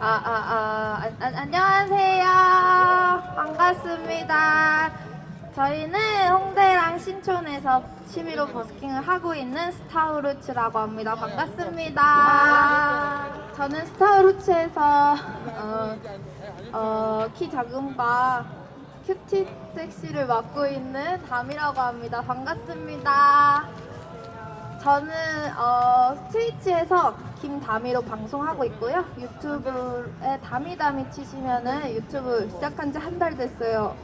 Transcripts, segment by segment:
아, 아, 아, 안- 안- 안녕하세요. 반갑습니다. 저희는 홍대랑 신촌에서 취미로 버스킹을 하고 있는 스타우루츠라고 합니다. 반갑습니다. 저는 스타우루츠에서 어, 어, 키 작음과 큐티 섹시를 맡고 있는 담이라고 합니다. 반갑습니다. 저는 어, 트위치에서 김다미로 방송하고 있고요. 유튜브에 다미다미 치시면은 유튜브 시작한 지 한 달 됐어요.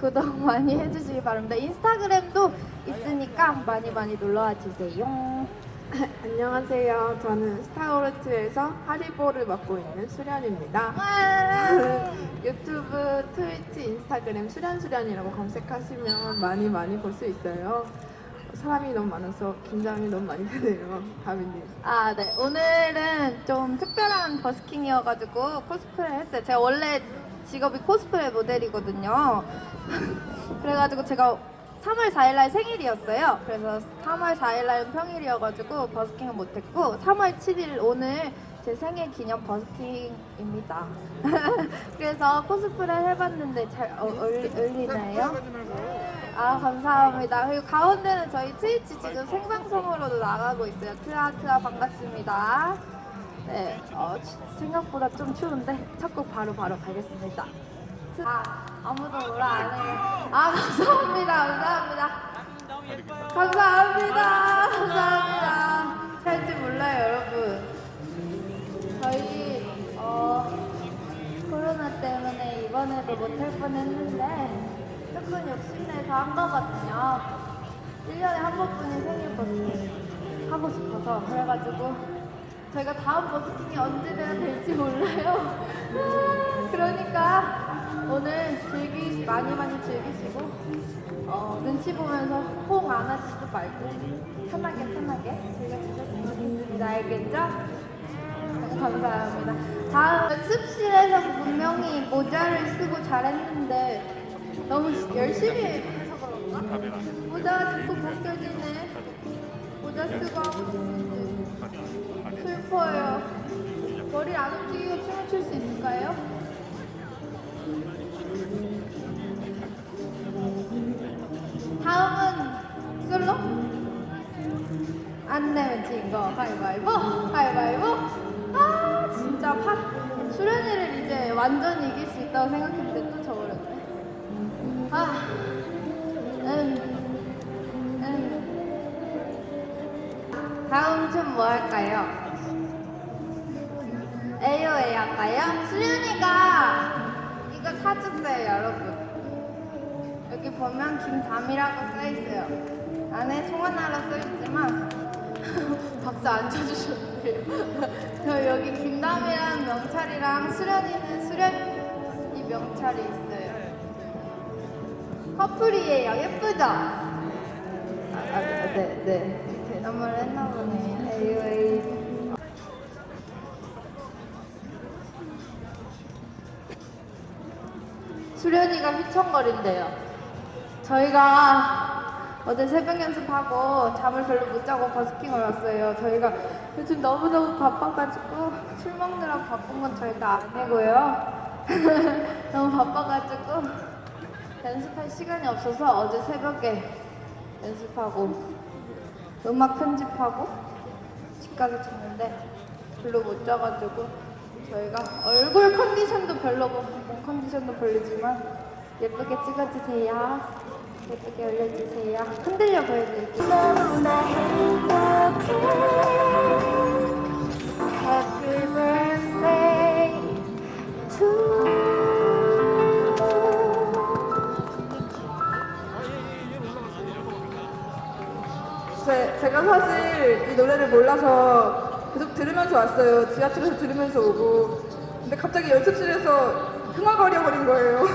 구독 많이 해주시기 바랍니다. 인스타그램도 있으니까 많이 많이 놀러와 주세요. 안녕하세요. 저는 스타워르츠에서 하리보를 맡고 있는 수련입니다. 와! 유튜브, 트위치, 인스타그램 수련수련이라고 검색하시면 많이 많이 볼 수 있어요. 사람이 너무 많아서 긴장이 너무 많이 되네요. 다미님. 아, 네. 오늘은 좀 특별한 버스킹이어가지고 코스프레 했어요. 제가 원래 직업이 코스프레 모델이거든요. 그래가지고 제가 3월 4일날 생일이었어요. 그래서 3월 4일날은 평일이어가지고 버스킹을 못했고 3월 7일 오늘 제 생일 기념 버스킹입니다. 그래서 코스프레 해봤는데 잘 어, 어울리, 어울리나요? 아 감사합니다. 그리고 가운데는 저희 트위치 지금 생방송으로도 나가고 있어요. 트아 트아 반갑습니다. 네, 어, 치- 생각보다 좀 추운데 첫 곡 바로 바로 가겠습니다. 트- 아 아무도 뭐라 안 해요. 아 감사합니다. 감사합니다. 감사합니다. 감사합니다. 잘지 몰라요 여러분. 저희 어, 코로나 때문에 이번에도 못할 뻔했는데 조금 욕심내서 한 거거든요. 1년에 한 번뿐인 생일 버스킹 하고 싶어서 그래가지고 저희가 다음 버스킹이 언제나 될지 몰라요. 아, 그러니까 오늘 즐기 많이 많이 즐기시고 어, 눈치 보면서 호응 안 하지도 말고 편하게 편하게 즐겨주셨으면 좋겠습니다. 알겠죠? 감사합니다. 다음 연습실에서 분명히 모자를 쓰고 잘했는데 너무 열심히 해서 그런가? 모자가 자꾸 벗겨지네. 모자 쓰고 하고 싶은데 슬퍼요. 머리 안 움직이고 춤을 출 수 있을까요? 다음은 솔로? 안 내면 진거 가위바위보 가위바위보 아 진짜 파 수련이를 이제 완전 이길 수 있다고 생각했는데 아 음, 음. 다음 춤 뭐 할까요? AOA 할까요? 수련이가 이거 사줬어요 여러분 여기 보면 김담이라고 써있어요 안에 송하나라 써있지만 박수 안 쳐주셨대요. 저 여기 김담이라는 명찰이랑 수련이는 수련이 명찰이 있어요. 커플이에요. 예쁘죠? 아, 아, 네, 네. 대담을 했나 보네. 에이, 에이. 수련이가 휘청거린대요. 저희가 어제 새벽 연습하고 잠을 별로 못 자고 버스킹을 왔어요. 저희가 요즘 너무너무 바빠가지고 술 먹느라 바쁜 건 저희가 아니고요. 너무 바빠가지고 연습할 시간이 없어서 어제 새벽에 연습하고 음악 편집하고 집 가서 잤는데 별로 못 자가지고 저희가 얼굴 컨디션도 별로고 몸 컨디션도 별로지만 예쁘게 찍어주세요. 예쁘게 올려주세요. 흔들려 보여드릴게요. 제, 제가 사실 이 노래를 몰라서 계속 들으면서 왔어요. 지하철에서 들으면서 오고. 근데 갑자기 연습실에서 흥얼거려 버린 거예요.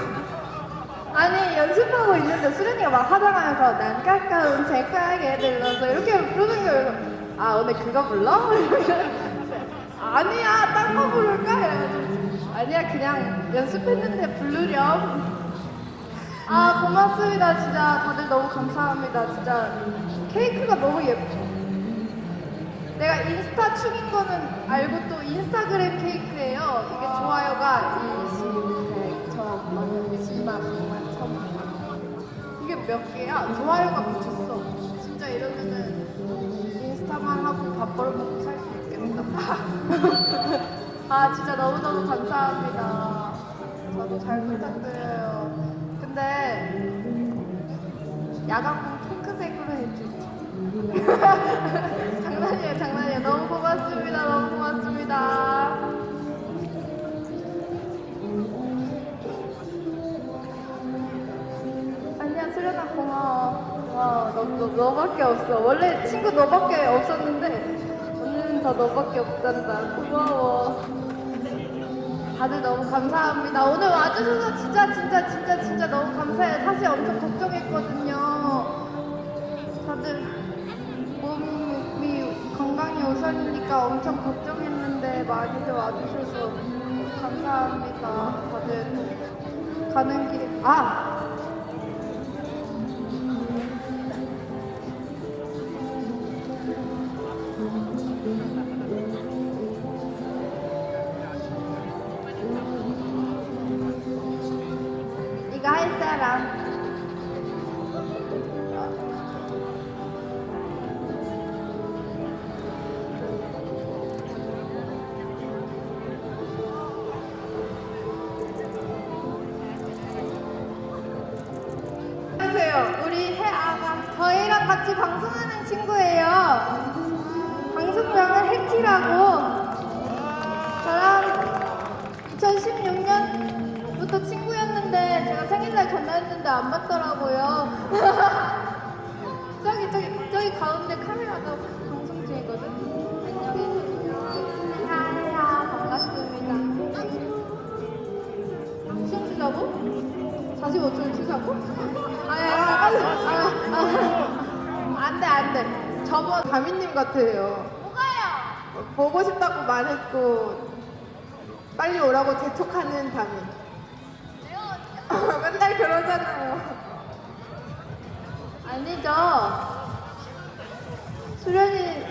아니 연습하고 있는데 수련이가 막 하다가면서 난 가까운 제가게 들러서 이렇게 부르는 거예요. 아 오늘 그거 불러? 아니야 딴 거 부를까? 아니야 그냥 연습했는데 부르렴. 아 고맙습니다 진짜 다들 너무 감사합니다 진짜 케이크가 너무 예뻐. 내가 인스타 축인 거는 알고 또 인스타그램 케이크예요. 이게 좋아요가 20, 100, 1000, 10만, 100만, 1000만. 이게 몇 개야? 좋아요가 미쳤어. 진짜 이러면은 인스타만 하고 밥 벌어먹고 살 수 있겠다. 아, 진짜 너무너무 감사합니다. 저도 잘 부탁드려요. 근데 야광봉 핑크색으로 해주죠. 장난이에요, 장난이에요. 너무 고맙습니다. 너무 고맙습니다. 아니야, 수련아 고마워. 고마워. 너, 너, 너밖에 없어. 원래 친구 너밖에 없었는데 오늘은 더 너밖에 없단다. 고마워. 다들 너무 감사합니다. 오늘 와주셔서 진짜 진짜 진짜 진짜 너무 감사해요. 사실 엄청 걱정했거든요. 다들 몸이 건강이 우선이니까 엄청 걱정했는데 많이들 와주셔서 감사합니다. 다들 가는 길에 아 사람. 안녕하세요. 우리 해아가 저희랑 같이 방송하는 친구예요. 방송명은 해티라고. 생일날 전화했는데 안 받더라고요. 저기 저기 저기 가운데 카메라가 방송 중이거든. 하야 반갑습니다. 시험 치자고? 45초를 치자고? 아니 아니 아니 아, 안 돼 안 돼. 저번 다미님 같아요. 뭐가요? 보고 싶다고 말했고 빨리 오라고 재촉하는 담임. 맨날 그러잖아요. 아니죠. 수련이,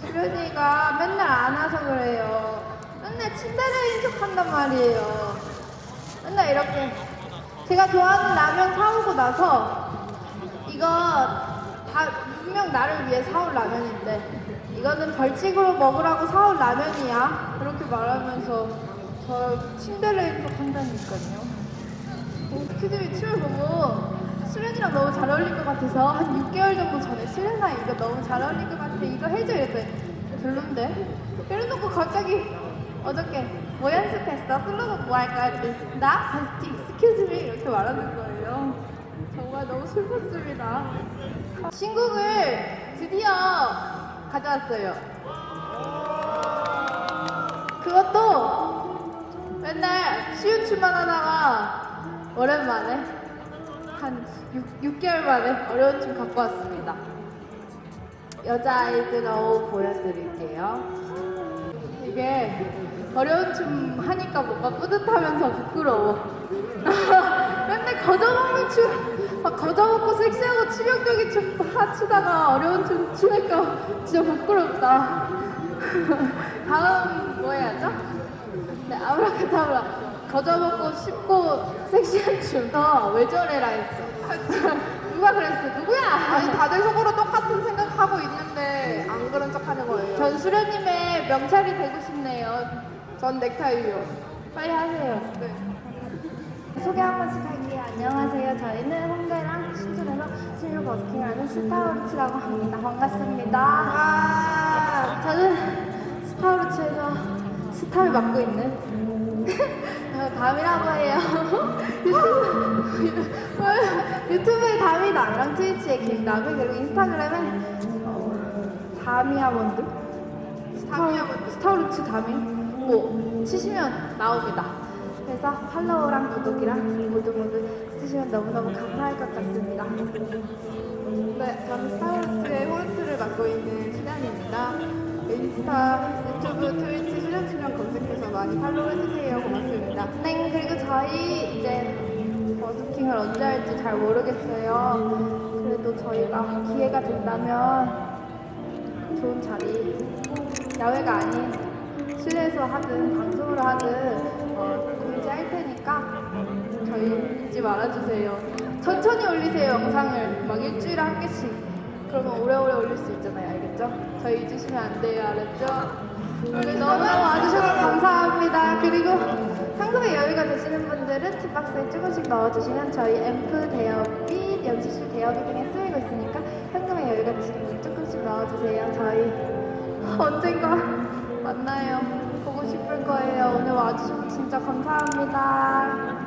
수련이가 맨날 안 와서 그래요. 맨날 침대레인 척 한단 말이에요. 맨날 이렇게. 제가 좋아하는 라면 사오고 나서 이거 다 분명 나를 위해 사온 라면인데 이거는 벌칙으로 먹으라고 사온 라면이야. 그렇게 말하면서 저 침대레인 척 한다니까요. 스키즈미 춤을 보고 수련이랑 너무 잘 어울릴 것 같아서 한 6개월 정도 전에 수련아 이거 너무 잘 어울릴 것 같아 이거 해줘 이랬더니 별론데? 이래놓고 갑자기 어저께 뭐 연습했어? 슬로건 뭐 할까 나? 바스틱 스키즈미 이렇게 말하는 거예요 정말 너무 슬펐습니다 신곡을 드디어 가져왔어요 그것도 맨날 쉬운 춤만 하다가 오랜만에 한 6, 개월 만에 어려운 춤 갖고 왔습니다. 여자아이들 어우 보여드릴게요. 이게 어려운 춤 하니까 뭔가 뿌듯하면서 부끄러워. 맨날 거저먹는 춤, 막 거저먹고 섹시하고 치명적인 춤 하- 추다가 어려운 춤 추니까 진짜 부끄럽다. 다음 뭐 해야죠? 네, 아브라카다브라. 거저먹고 쉽고 섹시한 춤. 너왜 저래라 했어. 누가 그랬어? 누구야? 아니 다들 속으로 똑같은 생각하고 있는데 안 그런 척 하는 거예요. 전 수련님의 명찰이 되고 싶네요. 전 넥타이요. 빨리 하세요. 네. 소개 한 번씩 할게요. 안녕하세요. 저희는 홍대랑 신촌에서 실버 버스킹하는 스타워치라고 합니다. 반갑습니다. 아, 저는 스타워치에서 스타를 맡고 있는 어, 담이라고 해요. 유튜브, 유튜브에 담이 남이랑 트위치에 김남이 그리고 인스타그램에 어, 다미아몬드 다미아몬드. 스타워치 담이 뭐 치시면 나옵니다. 그래서 팔로우랑 구독이랑 모두 모두 해주시면 너무너무 감사할 것 같습니다. 네, 저는 스타워치의 호르트를 맡고 있는 수련입니다. 인스타, 유튜브, 트위치 수련 출연 검색해서 많이 팔로우 해주세요. 고맙습니다. 네, 그리고 저희 이제 버스킹을 언제 할지 잘 모르겠어요. 그래도 저희가 기회가 된다면 좋은 자리, 야외가 아닌 실내에서 하든 방송을 하든 어, 공지할 테니까 저희 잊지 말아주세요. 천천히 올리세요 영상을 막 일주일에 한 개씩 그러면 오래오래 올릴 수 있잖아요. 알겠죠? 저희 잊으시면 안 돼요. 알았죠? 오늘 너무너무 와주셔서 감사합니다 그리고 되시는 분들은 팁박스에 조금씩 넣어주시면 저희 앰프 대여비, 연습실 대여비 등에 쓰이고 있으니까 현금의 여유가 되시는 분 조금씩 넣어주세요. 저희 언젠가 만나요. 보고 싶을 거예요. 오늘 와주셔서 진짜 감사합니다